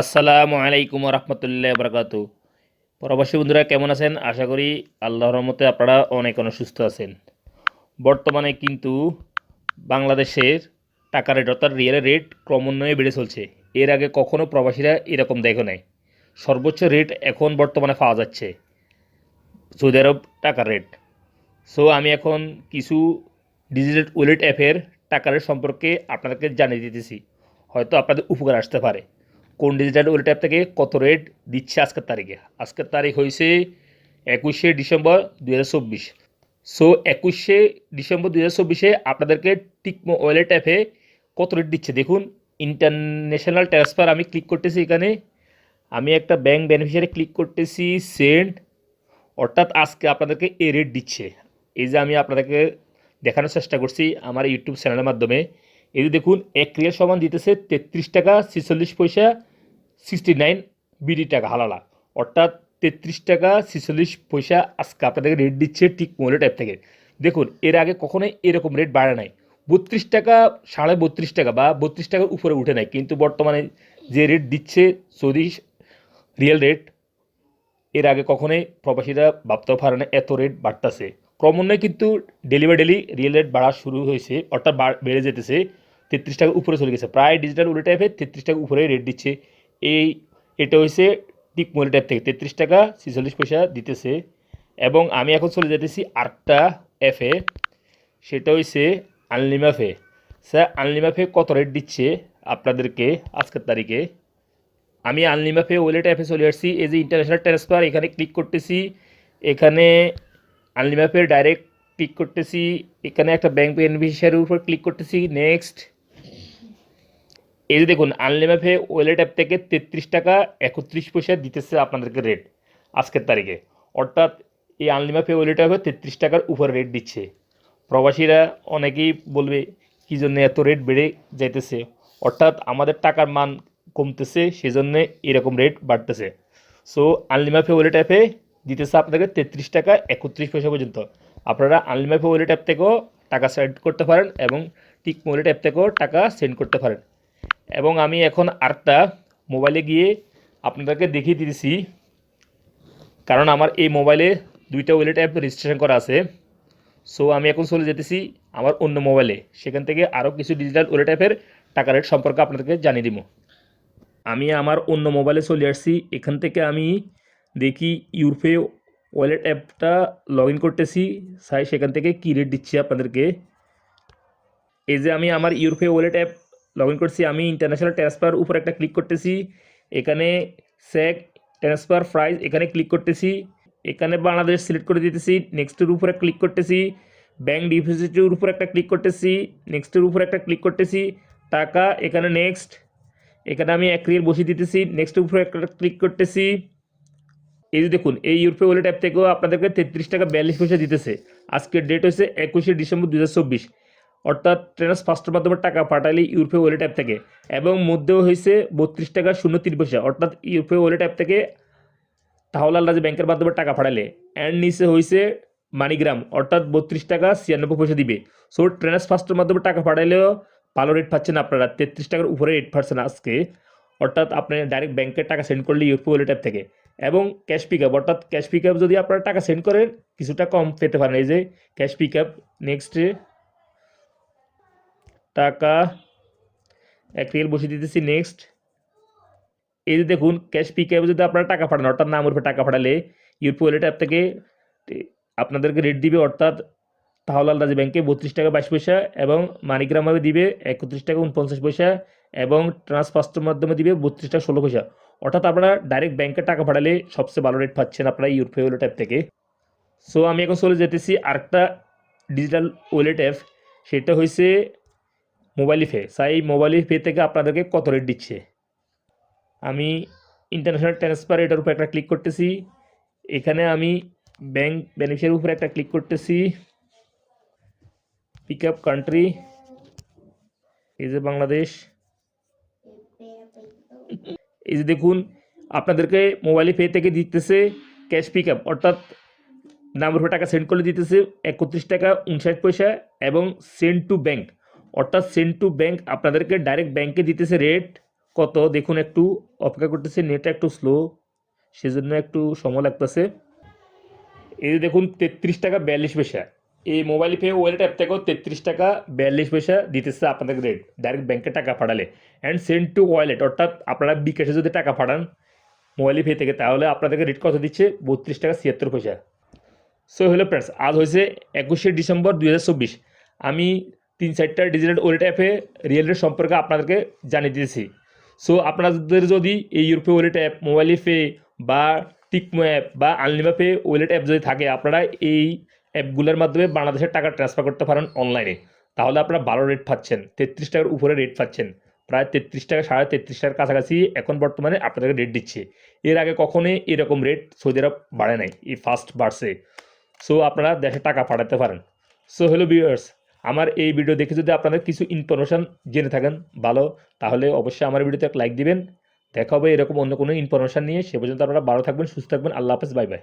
আসসালামু আলাইকুম রহমতুল্লাহ বরকাত প্রবাসী বন্ধুরা, কেমন আছেন? আশা করি আল্লাহর রহমতে আপনারা অনেক অনেক সুস্থ আছেন। বর্তমানে কিন্তু বাংলাদেশের টাকা রেট অর্থাৎ রিয়েলের রেট ক্রমান্বয়ে বেড়ে চলছে। এর আগে কখনো প্রবাসীরা এরকম দেখে নাই। সর্বোচ্চ রেট এখন বর্তমানে পাওয়া যাচ্ছে সৌদি আরব টাকার রেট সো আমি এখন কিছু ডিজিটাল ওয়ালেট অ্যাপের টাকার রেট সম্পর্কে আপনাদেরকে জানিয়ে দিতেছি। হয়তো আপনাদের উপকার আসতে পারে। কোন ডিজিটাল ওয়ালেট অ্যাপ থেকে কত রেট দিচ্ছে আজকের তারিখে? আজকের তারিখ হয়েছে একুশে ডিসেম্বর দু হাজার চব্বিশ। সো একুশে ডিসেম্বর দু হাজার আপনাদেরকে টিকমো ওয়ালেট অ্যাপে কত রেট দিচ্ছে? দেখুন ইন্টারন্যাশনাল ট্রান্সফার আমি ক্লিক করতেছি এখানে। আমি একটা ব্যাংক বেনিফিশিয়ারি ক্লিক করতেছি সেন্ড অর্থাৎ আজকে আপনাদেরকে এ রেট দিচ্ছে। এই যে আমি আপনাদেরকে দেখানোর চেষ্টা করছি আমার ইউটিউব চ্যানেলের মাধ্যমে। এই যে দেখুন, এক রিয়াল সমান দিতেছে তেত্রিশ টাকা ছিচল্লিশ পয়সা। সিক্সটি নাইন বিডি টাকা হালালা অর্থাৎ তেত্রিশ টাকা ছিচল্লিশ পয়সা আজকে আপনাদেরকে রেট দিচ্ছে ঠিক মোলে টাইপ থেকে। দেখুন, এর আগে কখনোই এরকম রেট বাড়ে নাই। বত্রিশ টাকা, সাড়ে বত্রিশ টাকা বা বত্রিশ টাকার উপরে উঠে নাই। কিন্তু বর্তমানে যে রেট দিচ্ছে সৌদি রিয়েল রেট এর আগে কখনোই প্রবাসীরা ভাবতেও পারে না এত রেট বাড়তেছে। ক্রমান্বয়ে কিন্তু daily by daily real rate বাড়া শুরু হয়েছে, অর্থাৎ বাড়- যেতেছে। তেত্রিশ টাকা উপরে চলে গেছে। প্রায় ডিজিটাল উল্টো টাইপে তেত্রিশ টাকা উপরে রেট দিচ্ছে। এই, এটা হয়েছে টিক টাইপ থেকে তেত্রিশ টাকা, ছিচল্লিশ পয়সা দিতেছে। এবং আমি এখন চলে যেতেছি আরেকটা অ্যাপে সেটা হয়েছে আনলিমাফে স্যার আনলিমাফে কত রেট দিচ্ছে আপনাদেরকে আজকের তারিখে? আমি আনলিমাফে ওয়ালেট অ্যাপে চলে আসছি। এই যে ইন্টারন্যাশনাল ট্রান্সফার এখানে ক্লিক করতেছি। এখানে আনলিমাফের ডাইরেক্ট ক্লিক করতেছি। এখানে একটা ব্যাংক বেনিফিশিয়ারির উপর ক্লিক করতেছি। নেক্সট এই যে দেখুন আনলিমাফে ওয়ালেট অ্যাপ থেকে তেত্রিশ টাকা একত্রিশ পয়সা দিতেছে আপনাদেরকে রেট আজকের তারিখে। অর্থাৎ এই আনলিমাফে ওয়েলেট অ্যাপে তেত্রিশ টাকার উপর রেট দিচ্ছে। প্রবাসীরা অনেকেই বলবে, কী জন্য এত রেট বেড়ে যাইতেছে? অর্থাৎ আমাদের টাকার মান কমতেছে, সেজন্য এরকম রেট বাড়তেছে। সো আনলিমাফে ওয়েলেট অ্যাপে দিতেছে আপনাদেরকে তেত্রিশ টাকা একত্রিশ পয়সা পর্যন্ত। আপনারা আনলিমাফে ওয়েলেট অ্যাপ থেকেও টাকা সেন্ড করতে পারেন এবং টিক ওয়ালেট অ্যাপ থেকেও টাকা সেন্ড করতে পারেন। এবং আমি এখন আরেকটা মোবাইলে গিয়ে আপনাদেরকে দেখিয়ে দিয়েছি কারণ আমার এই মোবাইলে দুইটা ওয়ালেট অ্যাপ রেজিস্ট্রেশন করা আছে। সো আমি এখন চলে যেতেছি আমার অন্য মোবাইলে। সেখান থেকে আরও কিছু ডিজিটাল ওয়ালেট অ্যাপের টাকা রেট সম্পর্কে আপনাদেরকে জানিয়ে দিব। আমি আমার অন্য মোবাইলে চলে আসছি। এখান থেকে আমি দেখি ইউরপে ওয়ালেট অ্যাপটা লগ ইন করতেছি। সাই, সেখান থেকে কী রেট দিচ্ছি আপনাদেরকে? এই যে আমি আমার ইউরপে ওয়ালেট অ্যাপ লগ ইন করছি। আমি ইন্টারন্যাশনাল ট্রান্সফার উপর একটা ক্লিক করতেছি। এখানে স্যাক ট্রান্সফার প্রাইস এখানে ক্লিক করতেছি। এখানে বাংলাদেশ সিলেক্ট করে দিতেছি। নেক্সটের উপরে ক্লিক করতেছি। ব্যাংক ডিপোজিটের উপর একটা ক্লিক করতেছি। নেক্সটের উপর একটা ক্লিক করতেছি। টাকা এখানে নেক্সট এখানে আমি এক রিয়েল বসিয়ে দিতেছি। নেক্সটের উপরে একটা ক্লিক করতেছি। এই যে দেখুন, এই ইউরোপে ওয়ালেট অ্যাপ থেকেও আপনাদেরকে তেত্রিশ টাকা বিয়াল্লিশ পয়সা দিতেছে। আজকের ডেট হচ্ছে একুশে ডিসেম্বর দু হাজার চব্বিশ। অর্থাৎ ট্রেনার্স ফার্স্টের মাধ্যমে টাকা পাঠালে ইউরোপে ওয়ালেট অ্যাপ থেকে। এবং মধ্যেও হয়েছে বত্রিশ টাকা শূন্য তিন পয়সা। অর্থাৎ ইউরোপে ওয়ালেট অ্যাপ থেকে তাহলে আল্লাহ ব্যাংকের মাধ্যমে টাকা পাঠালে। অ্যান্ড নিচে হয়েছে মানিগ্রাম অর্থাৎ বত্রিশ টাকা ছিয়ানব্বই পয়সা দিবে। সো ট্রেনার্স ফার্স্টের মাধ্যমে টাকা পাঠাইলেও ভালো রেট পাচ্ছেন আপনারা। তেত্রিশ টাকার উপরে রেট পাচ্ছেন আজকে। অর্থাৎ আপনি ডাইরেক্ট ব্যাংকের টাকা সেন্ড করলে ইউরোপে ওয়ালেট অ্যাপ থেকে। এবং ক্যাশ পিক আপ অর্থাৎ ক্যাশ পিক আপ যদি আপনারা টাকা সেন্ড করেন, কিছুটা কম পেতে পারেন। এই যে ক্যাশ পিক আপ নেক্সটে টাকা। এক রিয়েল বসিয়ে দিতেছি নেক্সট এই যে দেখুন ক্যাশ পিক আপে যদি আপনারা টাকা পাঠান, অর্থাৎ নামের উপরে টাকা পাঠালে ইউপি ওয়ালেট অ্যাপ থেকে আপনাদেরকে রেট দিবে, অর্থাৎ তাহলে আলরাজি ব্যাংকে বত্রিশ টাকা বাইশ পয়সা এবং মানিগ্রামভাবে দিবে একত্রিশ টাকা উনপঞ্চাশ পয়সা এবং ট্রান্সফার্স্টের মাধ্যমে দিবে বত্রিশ টাকা ষোলো পয়সা। অর্থাৎ আপনারা ডাইরেক্ট ব্যাংকে টাকা পাঠালে সবচেয়ে ভালো রেট পাচ্ছেন আপনারা ইউরপি ওয়ালেট অ্যাপ থেকে। সো আমি এখন চলে যেতেছি আরেকটা ডিজিটাল ওয়ালেট অ্যাপ সেটা হয়েছে মোবাইল পে সাই মোবাইল পে থেকে আপনাদেরকে কত রেট দিচ্ছে? আমি ইন্টারন্যাশনাল ট্রান্সফার এটার উপর একটা ক্লিক করতেছি। এখানে আমি ব্যাংক বেনিফিশিয়ারির উপরে একটা ক্লিক করতেছি। পিক আপ কান্ট্রি এই যে বাংলাদেশ। এই যে দেখুন, আপনাদেরকে মোবাইল পে থেকে দিতেছে ক্যাশ পিক আপ অর্থাৎ নাম্বার টাকা সেন্ড করলে দিতেছে একত্রিশ টাকা, উনষাট পয়সা এবং সেন্ড টু ব্যাংক অর্থাৎ সেন্ড টু ব্যাংক আপনাদেরকে ডাইরেক্ট ব্যাংকে দিতেছে রেট কত? দেখুন একটু, অপেক্ষা করতেছে নেটটা একটু স্লো সেজন্য একটু সময় লাগতেছে। এই দেখুন, তেত্রিশ টাকা বিয়াল্লিশ পয়সা। এই মোবাইল পে ওয়ালেট অ্যাপ থেকেও তেত্রিশ টাকা বিয়াল্লিশ পয়সা দিতেছে আপনাদের রেট ডাইরেক্ট ব্যাংকে টাকা পাঠালে। অ্যান্ড সেন্ড টু ওয়ালেট অর্থাৎ আপনারা বিকাশে যদি টাকা পাঠান মোবাইল পে থেকে, তাহলে আপনাদেরকে রেট কত দিচ্ছে? বত্রিশ টাকা ছিয়াত্তর পয়সা। সো হলো ফ্রেন্ডস আজ হয়েছে একুশে ডিসেম্বর দু হাজার চব্বিশ। আমি তিন চারটা ডিজিটাল ওয়ালেট অ্যাপে রিয়েল রেট সম্পর্কে আপনাদেরকে জানিয়ে দিয়েছি। সো আপনাদের যদি এই ইউরোপে ওয়ালেট অ্যাপ মোবাইল পে বা টিকমো অ্যাপ বা আনলিমা পে ওয়ালেট অ্যাপ যদি থাকে, আপনারা এই অ্যাপগুলোর মাধ্যমে বাংলাদেশের টাকা ট্রান্সফার করতে পারেন অনলাইনে তাহলে আপনারা ভালো রেট পাচ্ছেন, তেত্রিশ টাকার উপরে রেট পাচ্ছেন। প্রায় তেত্রিশ টাকা, সাড়ে তেত্রিশ টাকার কাছাকাছি এখন বর্তমানে আপনাদেরকে রেট দিচ্ছে। এর আগে কখনোই এরকম রেট সৌদি আরব বাড়ে নাই, এই ফার্স্ট বাড়ছে। সো আপনারা দেশে টাকা পাঠাতে পারেন। সো হ্যালো ভিউয়ার্স আমার এই ভিডিও দেখে যদি আপনাদের কিছু ইনফরমেশান জেনে থাকেন ভালো, তাহলে অবশ্যই আমার ভিডিওতে এক লাইক দিবেন। দেখা হবে এরকম অন্য কোনো ইনফরমেশান নিয়ে। সে পর্যন্ত আপনারা ভালো থাকবেন, সুস্থ থাকবেন। আল্লাহ হাফেজ বাই বাই